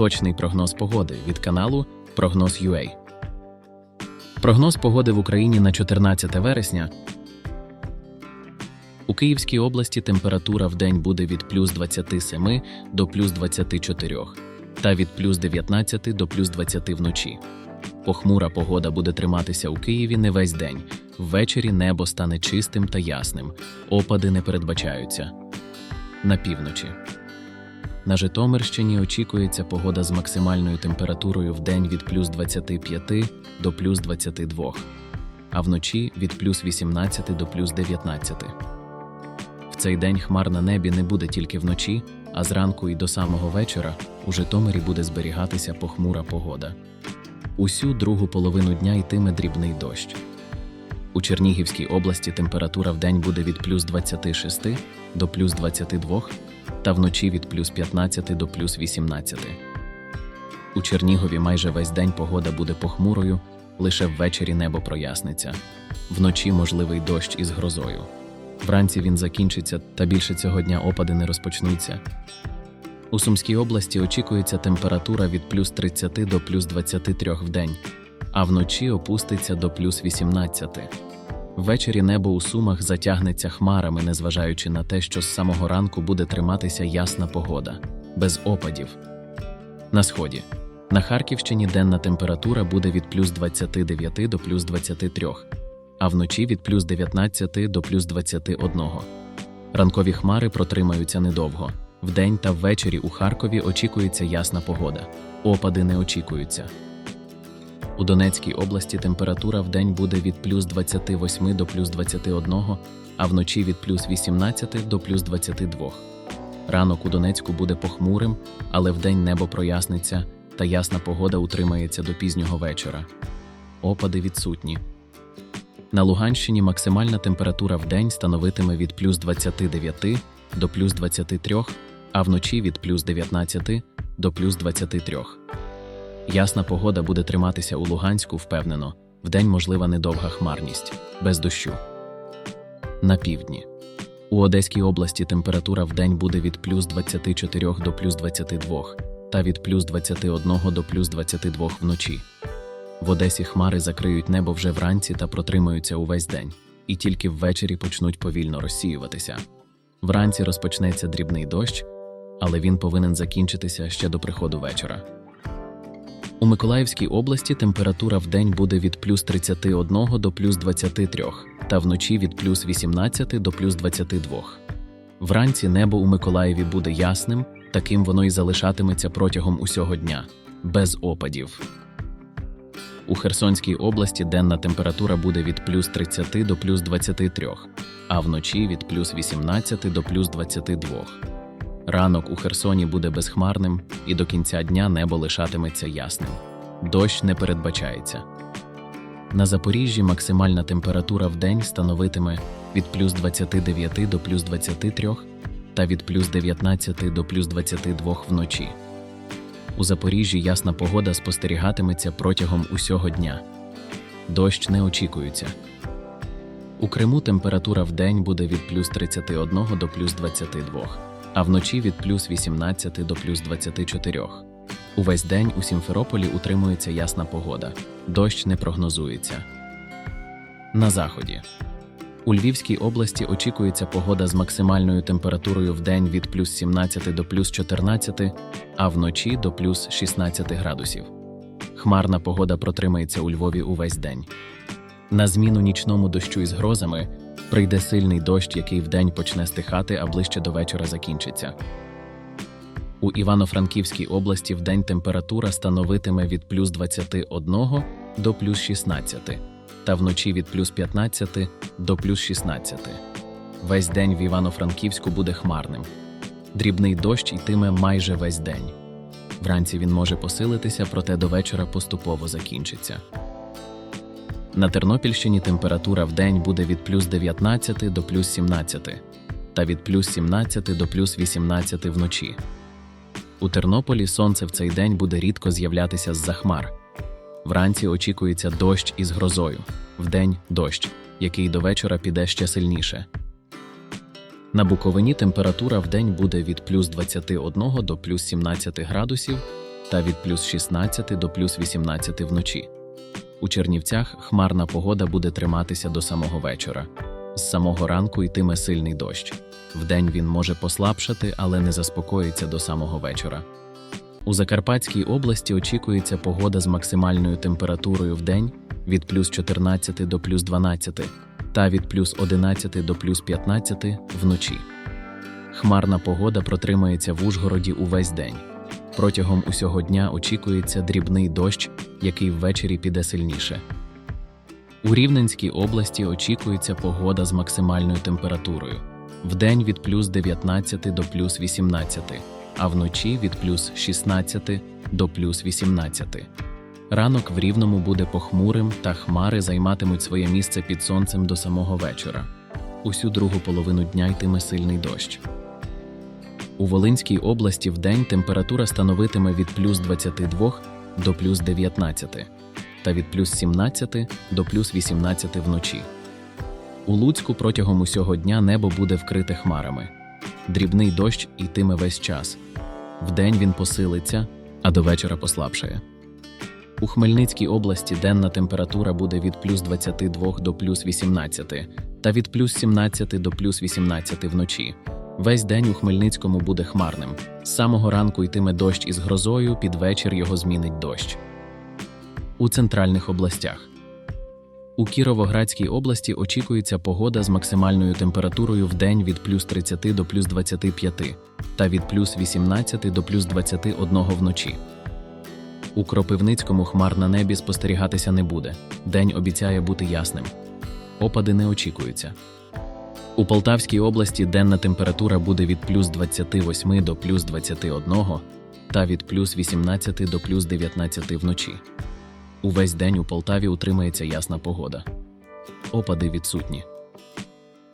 Точний прогноз погоди від каналу Прогноз UA. Прогноз погоди в Україні на 14 вересня. У Київській області температура в день буде від плюс 27 до плюс 24 та від плюс 19 до плюс 20 вночі. Похмура погода буде триматися у Києві не весь день. Ввечері небо стане чистим та ясним. Опади не передбачаються. На півночі. На Житомирщині очікується погода з максимальною температурою в день від плюс 25 до плюс 22, а вночі від плюс 18 до плюс 19. В цей день хмар на небі не буде тільки вночі, а зранку і до самого вечора у Житомирі буде зберігатися похмура погода. Усю другу половину дня йтиме дрібний дощ. У Чернігівській області температура в день буде від плюс 26 до плюс 22, та вночі від плюс 15 до плюс 18. У Чернігові майже весь день погода буде похмурою, лише ввечері небо проясниться. Вночі можливий дощ із грозою. Вранці він закінчиться, та більше цього дня опади не розпочнуться. У Сумській області очікується температура від плюс 30 до плюс 23 в день, а вночі опуститься до плюс 18. Ввечері небо у Сумах затягнеться хмарами, незважаючи на те, що з самого ранку буде триматися ясна погода, без опадів. На сході. На Харківщині денна температура буде від плюс 29 до плюс 23, а вночі від плюс 19 до плюс 21. Ранкові хмари протримаються недовго. Вдень та ввечері у Харкові очікується ясна погода. Опади не очікуються. У Донецькій області температура в день буде від плюс 28 до плюс 21, а вночі від плюс 18 до плюс 22. Ранок у Донецьку буде похмурим, але вдень небо проясниться та ясна погода утримається до пізнього вечора. Опади відсутні. На Луганщині максимальна температура в день становитиме від плюс 29 до плюс 23, а вночі від плюс 19 до плюс 23. Ясна погода буде триматися у Луганську впевнено, вдень можлива недовга хмарність, без дощу. На півдні. У Одеській області температура вдень буде від плюс 24 до плюс 22 та від плюс 21 до плюс 22 вночі. В Одесі хмари закриють небо вже вранці та протримаються увесь день, і тільки ввечері почнуть повільно розсіюватися. Вранці розпочнеться дрібний дощ, але він повинен закінчитися ще до приходу вечора. У Миколаївській області температура в день буде від плюс 31 до плюс 23, та вночі від плюс 18 до плюс 22. Вранці небо у Миколаєві буде ясним, таким воно й залишатиметься протягом усього дня, без опадів. У Херсонській області денна температура буде від плюс 30 до плюс 23, а вночі від плюс 18 до плюс 22. Ранок у Херсоні буде безхмарним, і до кінця дня небо лишатиметься ясним. Дощ не передбачається. На Запоріжжі максимальна температура в день становитиме від плюс 29 до плюс 23 та від плюс 19 до плюс 22 вночі. У Запоріжжі ясна погода спостерігатиметься протягом усього дня. Дощ не очікується. У Криму температура в день буде від плюс 31 до плюс 22, а вночі від плюс 18 до плюс 24. Увесь день у Сімферополі утримується ясна погода. Дощ не прогнозується. На заході. У Львівській області очікується погода з максимальною температурою в день від плюс 17 до плюс 14, а вночі до плюс 16 градусів. Хмарна погода протримається у Львові увесь день. На зміну нічному дощу із грозами прийде сильний дощ, який вдень почне стихати, а ближче до вечора закінчиться. У Івано-Франківській області вдень температура становитиме від плюс 21 до плюс 16, та вночі від плюс 15 до плюс 16. Весь день в Івано-Франківську буде хмарним. Дрібний дощ йтиме майже весь день. Вранці він може посилитися, проте до вечора поступово закінчиться. На Тернопільщині температура в день буде від плюс 19 до плюс 17, та від плюс 17 до плюс 18 вночі. У Тернополі сонце в цей день буде рідко з'являтися з-за хмар. Вранці очікується дощ із грозою, вдень дощ, який до вечора піде ще сильніше. На Буковині температура вдень буде від плюс 21 до плюс 17 градусів, та від плюс 16 до плюс 18 вночі. У Чернівцях хмарна погода буде триматися до самого вечора. З самого ранку йтиме сильний дощ. Вдень він може послабшати, але не заспокоїться до самого вечора. У Закарпатській області очікується погода з максимальною температурою в день від плюс 14 до плюс 12 та від плюс 11 до плюс 15 вночі. Хмарна погода протримається в Ужгороді увесь день. Протягом усього дня очікується дрібний дощ, який ввечері піде сильніше. У Рівненській області очікується погода з максимальною температурою вдень від плюс 19 до плюс 18, а вночі від плюс 16 до плюс 18. Ранок в Рівному буде похмурим, та хмари займатимуть своє місце під сонцем до самого вечора. Усю другу половину дня йтиме сильний дощ. У Волинській області вдень температура становитиме від плюс 22 до плюс 19 та від плюс 17 до плюс 18 вночі. У Луцьку протягом усього дня небо буде вкрите хмарами. Дрібний дощ йтиме весь час. Вдень він посилиться, а до вечора послабшає. У Хмельницькій області денна температура буде від плюс 22 до плюс 18 та від плюс 17 до плюс 18 вночі. Весь день у Хмельницькому буде хмарним. З самого ранку йтиме дощ із грозою, під вечір його змінить дощ. У центральних областях. У Кіровоградській області очікується погода з максимальною температурою в день від плюс 30 до плюс 25 та від плюс 18 до плюс 21 вночі. У Кропивницькому хмар на небі спостерігатися не буде. День обіцяє бути ясним. Опади не очікуються. У Полтавській області денна температура буде від плюс 28 до плюс 21 та від плюс 18 до плюс 19 вночі. Увесь день у Полтаві утримається ясна погода. Опади відсутні.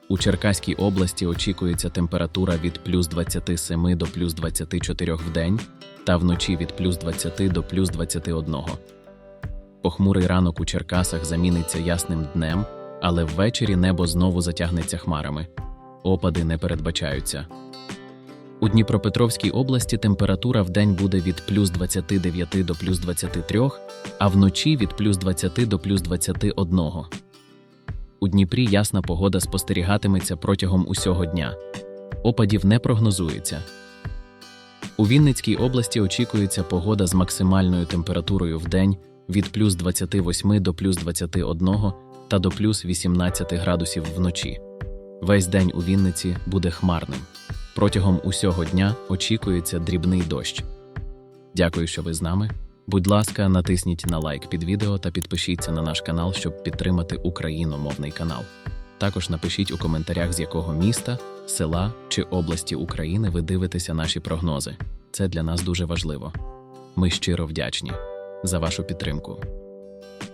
У Черкаській області очікується температура від плюс 27 до плюс 24 в день та вночі від плюс 20 до плюс 21. Похмурий ранок у Черкасах заміниться ясним днем, але ввечері небо знову затягнеться хмарами. Опади не передбачаються. У Дніпропетровській області температура в день буде від плюс 29 до плюс 23, а вночі від плюс 20 до плюс 21. У Дніпрі ясна погода спостерігатиметься протягом усього дня. Опадів не прогнозується. У Вінницькій області очікується погода з максимальною температурою в день від плюс 28 до плюс 21 та до плюс 18 градусів вночі. Весь день у Вінниці буде хмарним. Протягом усього дня очікується дрібний дощ. Дякую, що ви з нами. Будь ласка, натисніть на лайк під відео та підпишіться на наш канал, щоб підтримати україномовний канал. Також напишіть у коментарях, з якого міста, села чи області України ви дивитеся наші прогнози. Це для нас дуже важливо. Ми щиро вдячні за вашу підтримку.